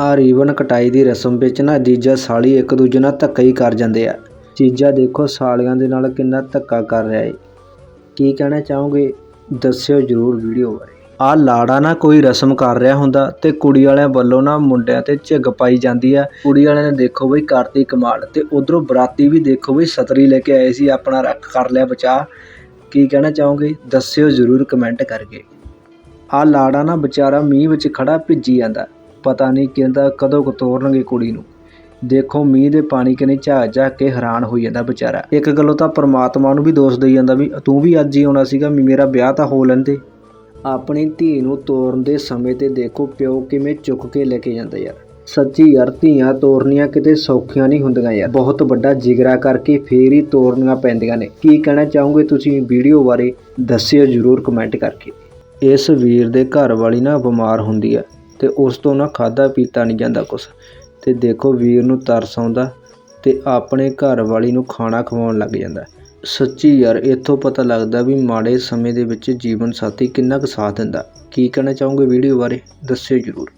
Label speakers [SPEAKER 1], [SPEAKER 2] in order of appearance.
[SPEAKER 1] ਆ ਰੀਵਨ ਕਟਾਈ ਦੀ ਰਸਮ ਵਿੱਚ ਨਾ ਜੀਜਾ ਸਾਲੀ ਇੱਕ ਦੂਜੇ ਨਾਲ ਧੱਕਾ ਹੀ ਕਰ ਜਾਂਦੇ ਆ। ਜੀਜਾ ਦੇਖੋ ਸਾਲੀਆਂ ਦੇ ਨਾਲ ਕਿੰਨਾ ਧੱਕਾ ਕਰ ਰਿਹਾ ਏ। ਕੀ ਕਹਿਣਾ ਚਾਹੋਗੇ? ਦੱਸਿਓ ਜਰੂਰ ਵੀਡੀਓ ਬਾਰੇ। ਆ ਲਾੜਾ ਨਾ ਕੋਈ ਰਸਮ ਕਰ ਰਿਹਾ ਹੁੰਦਾ ਤੇ ਕੁੜੀ ਵਾਲਿਆਂ ਵੱਲੋਂ ਨਾ ਮੁੰਡਿਆਂ ਤੇ ਝਿੱਗ ਪਾਈ ਜਾਂਦੀ ਆ। ਕੁੜੀ ਵਾਲਿਆਂ ਨੇ ਦੇਖੋ ਬਈ ਕਰਤੀ ਕਮਾਲ ਤੇ ਉਧਰੋਂ ਬਰਾਤੀ ਵੀ ਦੇਖੋ ਬਈ ਸਤਰੀ ਲੈ ਕੇ ਆਏ ਸੀ, ਆਪਣਾ ਰੱਖ ਕਰ ਲਿਆ ਬਚਾ। ਕੀ ਕਹਿਣਾ ਚਾਹੋਗੇ? ਦੱਸਿਓ ਜਰੂਰ ਕਮੈਂਟ ਕਰਕੇ। ਆ ਲਾੜਾ ਨਾ ਵਿਚਾਰਾ ਮੀਂਹ ਵਿੱਚ ਖੜਾ ਭਿੱਜੀ ਜਾਂਦਾ। ਪਤਾ ਨਹੀਂ ਕਹਿੰਦਾ ਕਦੋਂ ਕੁ ਤੋਰਨਗੇ ਕੁੜੀ ਨੂੰ। ਦੇਖੋ ਮੀਂਹ ਦੇ ਪਾਣੀ ਕਿਨੇ ਝਾਹ ਝਾਹ ਕੇ ਹੈਰਾਨ ਹੋਈ ਜਾਂਦਾ ਵਿਚਾਰਾ। ਇੱਕ ਗੱਲੋਂ ਤਾਂ ਪਰਮਾਤਮਾ ਨੂੰ ਵੀ ਦੋਸ਼ ਦੇਈ ਜਾਂਦਾ ਵੀ ਤੂੰ ਵੀ ਅੱਜ ਹੀ ਆਉਣਾ ਸੀਗਾ ਵੀ ਮੇਰਾ ਵਿਆਹ ਤਾਂ ਹੋ ਲੈਂਦੇ। ਆਪਣੀ ਧੀ ਨੂੰ ਤੋਰਨ ਦੇ ਸਮੇਂ ਤੇ ਦੇਖੋ ਪਿਓ ਕਿਵੇਂ ਚੁੱਕ ਕੇ ਲੈ ਕੇ ਜਾਂਦਾ ਯਾਰ। ਸੱਚੀ ਯਾਰ, ਧੀਆਂ ਤੋਰਨੀਆਂ ਕਿਤੇ ਸੌਖੀਆਂ ਨਹੀਂ ਹੁੰਦੀਆਂ ਯਾਰ। ਬਹੁਤ ਵੱਡਾ ਜਿਗਰਾ ਕਰਕੇ ਫੇਰ ਹੀ ਤੋਰਨੀਆਂ ਪੈਂਦੀਆਂ ਨੇ। ਕੀ ਕਹਿਣਾ ਚਾਹੋਗੇ ਤੁਸੀਂ ਵੀਡੀਓ ਬਾਰੇ? ਦੱਸਿਓ ਜਰੂਰ ਕਮੈਂਟ ਕਰਕੇ। ਇਸ ਵੀਰ ਦੇ ਘਰ ਵਾਲੀ ਨਾ ਬਿਮਾਰ ਹੁੰਦੀ ਹੈ ਅਤੇ ਉਸ ਤੋਂ ਨਾ ਖਾਧਾ ਪੀਤਾ ਨਹੀਂ ਜਾਂਦਾ ਕੁਛ। ਅਤੇ ਦੇਖੋ ਵੀਰ ਨੂੰ ਤਰਸ ਆਉਂਦਾ ਅਤੇ ਆਪਣੇ ਘਰ ਵਾਲੀ ਨੂੰ ਖਾਣਾ ਖਵਾਉਣ ਲੱਗ ਜਾਂਦਾ। ਸੱਚੀ ਯਾਰ, ਇੱਥੋਂ ਪਤਾ ਲੱਗਦਾ ਵੀ ਮਾੜੇ ਸਮੇਂ ਦੇ ਵਿੱਚ ਜੀਵਨ ਸਾਥੀ ਕਿੰਨਾ ਕੁ ਸਾਥ ਦਿੰਦਾ। ਕੀ ਕਹਿਣਾ ਚਾਹੋਗੇ ਵੀਡੀਓ ਬਾਰੇ? ਦੱਸਿਓ ਜਰੂਰ।